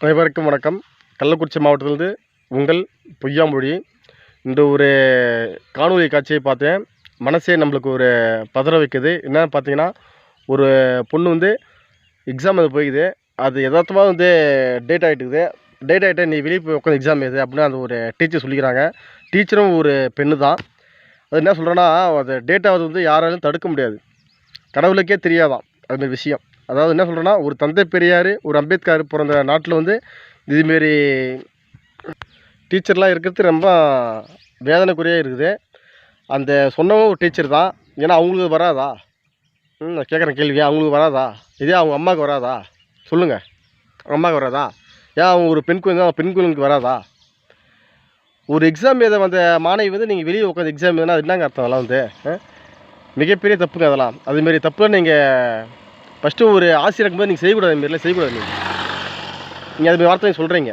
அனைவருக்கும் வணக்கம். கள்ளக்குறிச்சி மாவட்டத்திலிருந்து உங்கள் பொய்யாமொழி. இந்த ஒரு காணொளி காட்சியை பார்த்தேன். மனசே நம்மளுக்கு ஒரு பதற வைக்குது. என்னென்னு பார்த்தீங்கன்னா ஒரு பொண்ணு வந்து எக்ஸாம் அது போய்க்குது. அது யதார்த்தமாக வந்து டேட் ஆகிட்டுக்குது டேட் ஆகிட்டு நீ வெளியே போய் உட்காந்து எக்ஸாம் எழுது அப்படின்னு அந்த ஒரு டீச்சர் சொல்லிக்கிறாங்க. டீச்சரும் ஒரு பெண்ணு தான். அது என்ன சொல்கிறேன்னா அது டேட் ஆகுது வந்து யாராலும் தடுக்க முடியாது. கடவுளுக்கே தெரியாதான். அதுமாரி விஷயம். அதாவது என்ன சொல்கிறேன்னா ஒரு தந்தை பெரியார் ஒரு அம்பேத்கர் பிறந்த நாட்டில் வந்து இதுமாரி டீச்சர்லாம் இருக்கிறது ரொம்ப வேதனைக்குரியாக இருக்குது. அந்த சொன்னவங்க ஒரு டீச்சர் தான். ஏன்னா அவங்களுக்கு வராதா? ம் நான் கேட்குறேன் கேள்வி அவங்களுக்கு வராதா? இதே அவங்க அம்மாவுக்கு வராதா? சொல்லுங்கள் அவங்க அம்மாவுக்கு வராதா? ஏன் அவங்க ஒரு பெண் குழந்தை பெண் குழந்தைக்கு வராதா? ஒரு எக்ஸாம் எழுத வந்த மாணவி வந்து நீங்கள் வெளியே உட்காந்து எக்ஸாம் எழுதுனா அது என்னங்க அர்த்தம் அதெல்லாம் வந்து? மிகப்பெரிய தப்புங்க அதெல்லாம். அதுமாரி தப்புன்னு நீங்கள் ஃபஸ்ட்டு ஒரு ஆசிரியர் இருக்கும்போது நீங்கள் செய்யக்கூடாது மாரிலாம் செய்யக்கூடாது நீங்கள் நீங்கள் அதுமாரி வார்த்தை சொல்கிறீங்க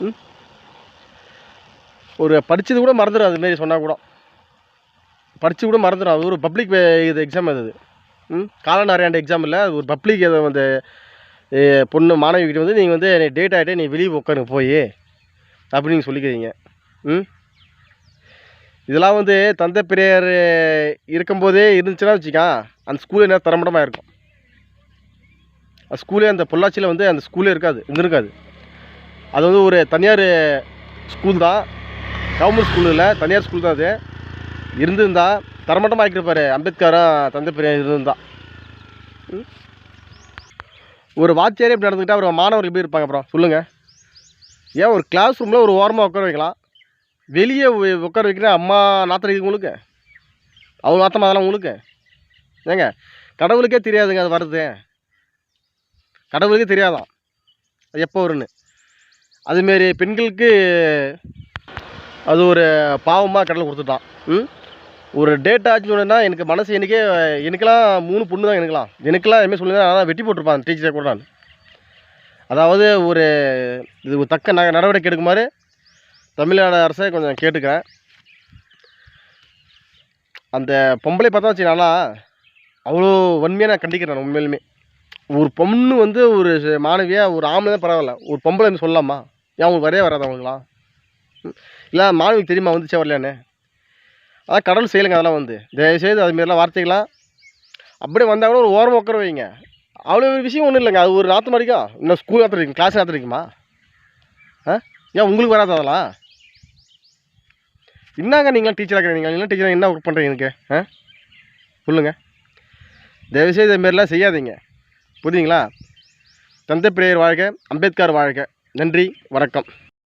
ம்? ஒரு படித்தது கூட மறந்துடும் அதுமாரி சொன்னால் கூட. படித்து கூட மறந்துடும் அது ஒரு பப்ளிக் இது எக்ஸாம் அது. அது. ம்? காலாண்டு எக்ஸாம் இல்லை. அது ஒரு பப்ளிக் இதை வந்து பொண்ணு மாணவி கிட்ட வந்து நீங்கள் வந்து டேட் ஆகிட்டே நீ வெளியே உட்காருங்க போய். அப்படின்னு நீங்கள் சொல்லிக்கிறீங்க. ம்? இதெல்லாம் வந்து தந்தை பெரியார் இருக்கும்போதே இருந்துச்சுன்னா வச்சுக்கா அந்த ஸ்கூலில் என்ன தரமடமாக இருக்கும். ஸ்கூலே அந்த பொள்ளாச்சியில் வந்து அந்த ஸ்கூலே இருக்காது இங்கே இருக்காது. அது வந்து ஒரு தனியார் ஸ்கூல் தான். கவர்மெண்ட் ஸ்கூல் இல்லை தனியார் ஸ்கூல் தான் அது. இருந்திருந்தா தரமட்டமாக ஆக்கிருப்பாரு அம்பேத்கரும் தந்தை பெரியார் இருந்திருந்தா. ம்? ஒரு வாத்தியாரே இப்படி நடந்துக்கிட்டால் ஒரு மாணவர்கள் எப்படி இருப்பாங்க அப்புறம்? சொல்லுங்கள் ஏன் ஒரு கிளாஸ் ரூமில் ஒரு ஓரமாக உட்கார வைக்கலாம்? வெளியே உட்கார வைக்கிற அம்மா நாத்திரம் உங்களுக்கு? அவங்க நாத்தமாக அதெல்லாம் உங்களுக்கு? ஏங்க கடவுளுக்கே தெரியாதுங்க அது வருது கடவுளுக்கே தெரியாதான். அது எப்போ வரும்னு. அதுமாரி பெண்களுக்கு அது ஒரு பாவமாக கடவுள் கொடுத்துட்டான். ம்? ஒரு டேட் ஆச்சுன்னு சொன்னேன்னா எனக்கு மனசு எனக்கே எனக்கெல்லாம் மூணு பொண்ணு தான் எனக்கெல்லாம். எனக்கெல்லாம் எதுவுமே சொல்லுங்க நான் வெட்டி போட்டிருப்பான் டீச்சரை கூட நான். அதாவது ஒரு இது ஒரு தக்க ந நடவடிக்கை எடுக்குமாறு தமிழ்நாடு அரசை கொஞ்சம் கேட்டுக்கிறேன். அந்த பொம்பளை பார்த்தா வச்சு அவ்வளோ வன்மையாக நான் கண்டிக்கிறேன் நான் உண்மையிலுமே. ஒரு பொண்ணு வந்து ஒரு மாணவியாக ஒரு ஆம்பளை தான் பரவாயில்ல. ஒரு பொம்பளை வந்து சொல்லலாமா? ஏன் அவங்களுக்கு வரையே வராது அவங்களுக்குலாம்? இல்லை மாணவிக்கு தெரியுமா வந்துச்சா வரலையானே அதான் கடவுள் செய்யலைங்க அதெல்லாம் வந்து. தயவுசெய்து அதுமாரிலாம் வார்த்தைகளாம் அப்படியே வந்தால் கூட ஒரு ஓரம் உட்கார வைங்க. அவ்வளோ ஒரு விஷயம் ஒன்றும் இல்லைங்க. அது ஒரு நாற்று மாடிக்கும் இன்னும் ஸ்கூல் நாற்று கிளாஸ் நாற்று இருக்குமா? ஆ? ஏன் உங்களுக்கு வராது அதெல்லாம்? என்னங்க நீங்களாம் டீச்சராக இருக்கிறீங்க? நீங்கள் டீச்சராக என்ன ஒர்க் பண்ணுறீங்க எனக்கு? ஆ? சொல்லுங்கள் தயவுசெய்து இதுமாரிலாம் செய்யாதீங்க. புரியுதுங்களா? தந்தை பெரியார் வாழ்க அம்பேத்கர் வாழ்க. நன்றி வணக்கம்.